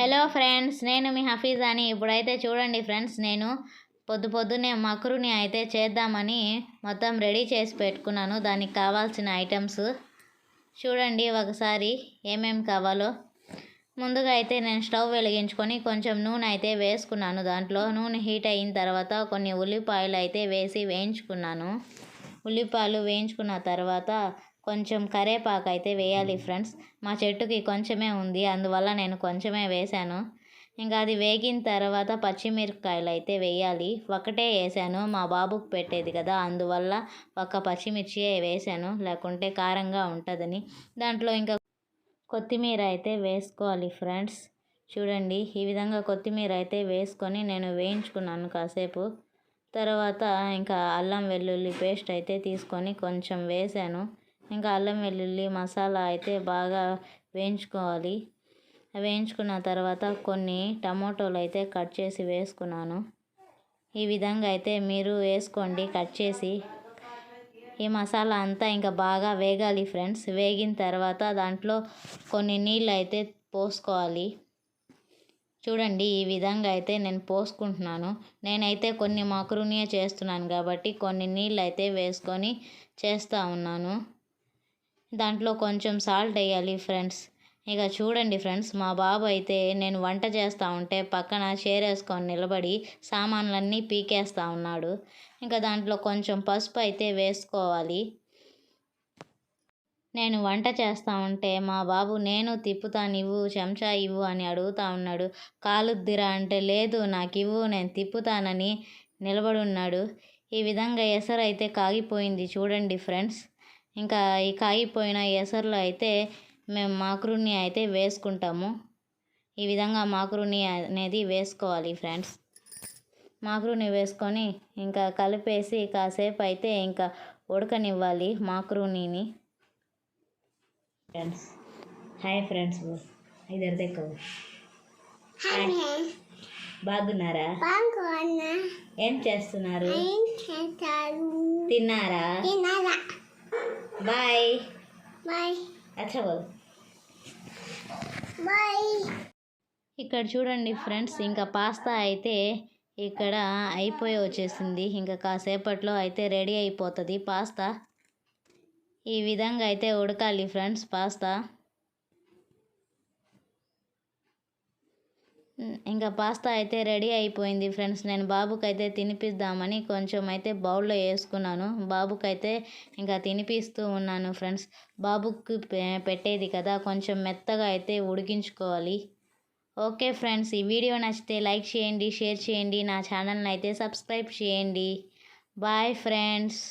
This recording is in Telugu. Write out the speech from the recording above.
హలో ఫ్రెండ్స్ నేను మీ హఫీజ్ అని ఇప్పుడైతే చూడండి ఫ్రెండ్స్ నేను పొద్దు పొద్దున్నే మక్రుని అయితే చేద్దామని మొత్తం రెడీ చేసి పెట్టుకున్నాను. దానికి కావాల్సిన ఐటమ్స్ చూడండి ఒకసారి ఏమేమి కావాలో. ముందుగా అయితే నేను స్టవ్ వెలిగించుకొని కొంచెం నూనె అయితే వేసుకున్నాను. దాంట్లో నూనె హీట్ అయిన తర్వాత కొన్ని ఉల్లిపాయలు అయితే వేసి వేయించుకున్నాను. ఉల్లిపాయలు వేయించుకున్న తర్వాత కొంచెం కరేపాకు అయితే వేయాలి ఫ్రెండ్స్. మా చెట్టుకి కొంచెమే ఉంది అందువల్ల నేను కొంచెమే వేశాను. ఇంకా అది వేగిన తర్వాత పచ్చిమిరపకాయలు అయితే వేయాలి. ఒకటే వేసాను మా బాబుకి పెట్టేది కదా అందువల్ల ఒక పచ్చిమిర్చి వేసాను లేకుంటే కారంగా ఉంటుందని. దాంట్లో ఇంకా కొత్తిమీర అయితే వేసుకోవాలి ఫ్రెండ్స్. చూడండి ఈ విధంగా కొత్తిమీర అయితే వేసుకొని నేను వేయించుకున్నాను కాసేపు. తర్వాత ఇంకా అల్లం వెల్లుల్లి పేస్ట్ అయితే తీసుకొని కొంచెం వేసాను ఇంకా అల్లం వెల్లుల్లి మసాలా అయితే బాగా వేయించుకోవాలి. వేయించుకున్న తర్వాత కొన్ని టమోటోలు అయితే కట్ చేసి వేసుకున్నాను. ఈ విధంగా అయితే మీరు వేసుకోండి కట్ చేసి. ఈ మసాలా అంతా ఇంకా బాగా వేగాలి ఫ్రెండ్స్. వేగిన తర్వాత దాంట్లో కొన్ని నీళ్ళు అయితే పోసుకోవాలి. చూడండి ఈ విధంగా అయితే నేను పోసుకుంటున్నాను. నేనైతే కొన్ని మకురునియే చేస్తున్నాను కాబట్టి కొన్ని నీళ్ళు అయితే వేసుకొని చేస్తూ ఉన్నాను. దాంట్లో కొంచెం సాల్ట్ వేయాలి ఫ్రెండ్స్ ఇక చూడండి ఫ్రెండ్స్ మా బాబు అయితే నేను వంట చేస్తూ ఉంటే పక్కన చేరేసుకొని నిలబడి సామాన్లన్నీ పీకేస్తూ ఉన్నాడు. ఇంకా దాంట్లో కొంచెం పసుపు అయితే వేసుకోవాలి. నేను వంట చేస్తూ ఉంటే మా బాబు నేను తిప్పుతాను ఇవ్వు చెంచా ఇవ్వు అని అడుగుతూ ఉన్నాడు. కాలుద్దిరా అంటే లేదు నాకు ఇవ్వు నేను తిప్పుతానని నిలబడి ఉన్నాడు. ఈ విధంగా ఎసరైతే కాగిపోయింది చూడండి ఫ్రెండ్స్ ఇంకా ఈ కాగిపోయిన ఎసరులో అయితే మేము మాక్రూని అయితే వేసుకుంటాము. ఈ విధంగా మాక్రూని అనేది వేసుకోవాలి ఫ్రెండ్స్. మాక్రూని వేసుకొని ఇంకా కలిపేసి కాసేపు అయితే ఇంకా ఉడకనివ్వాలి మాక్రూనీని ఫ్రెండ్స్ హాయ్ ఫ్రెండ్స్ ఇద్దరు దగ్గర బాగున్నారా? ఏం చేస్తున్నారు? తిన్నారా? బాయ్ అచ్చా బోల్ ఇక్కడ చూడండి ఫ్రెండ్స్ ఇంకా పాస్తా అయితే ఇక్కడ అయిపోయి వచ్చేసింది. ఇంకా కాసేపట్లో అయితే రెడీ అయిపోతుంది పాస్తా. ఈ విధంగా అయితే ఉడకాలి ఫ్రెండ్స్ పాస్తా. ఇంకా పాస్తా అయితే రెడీ అయిపోయింది ఫ్రెండ్స్. నేను బాబుకైతే తినిపిద్దామని కొంచెం అయితే బౌల్లో వేసుకున్నాను. బాబుకైతే ఇంకా తినిపిస్తూ ఉన్నాను ఫ్రెండ్స్. బాబుకి పెట్టేది కదా కొంచెం మెత్తగా అయితే ఉడికించుకోవాలి. ఓకే ఫ్రెండ్స్ ఈ వీడియో నచ్చితే లైక్ చేయండి షేర్ చేయండి నా ఛానల్ని అయితే సబ్స్క్రైబ్ చేయండి. Bye friends.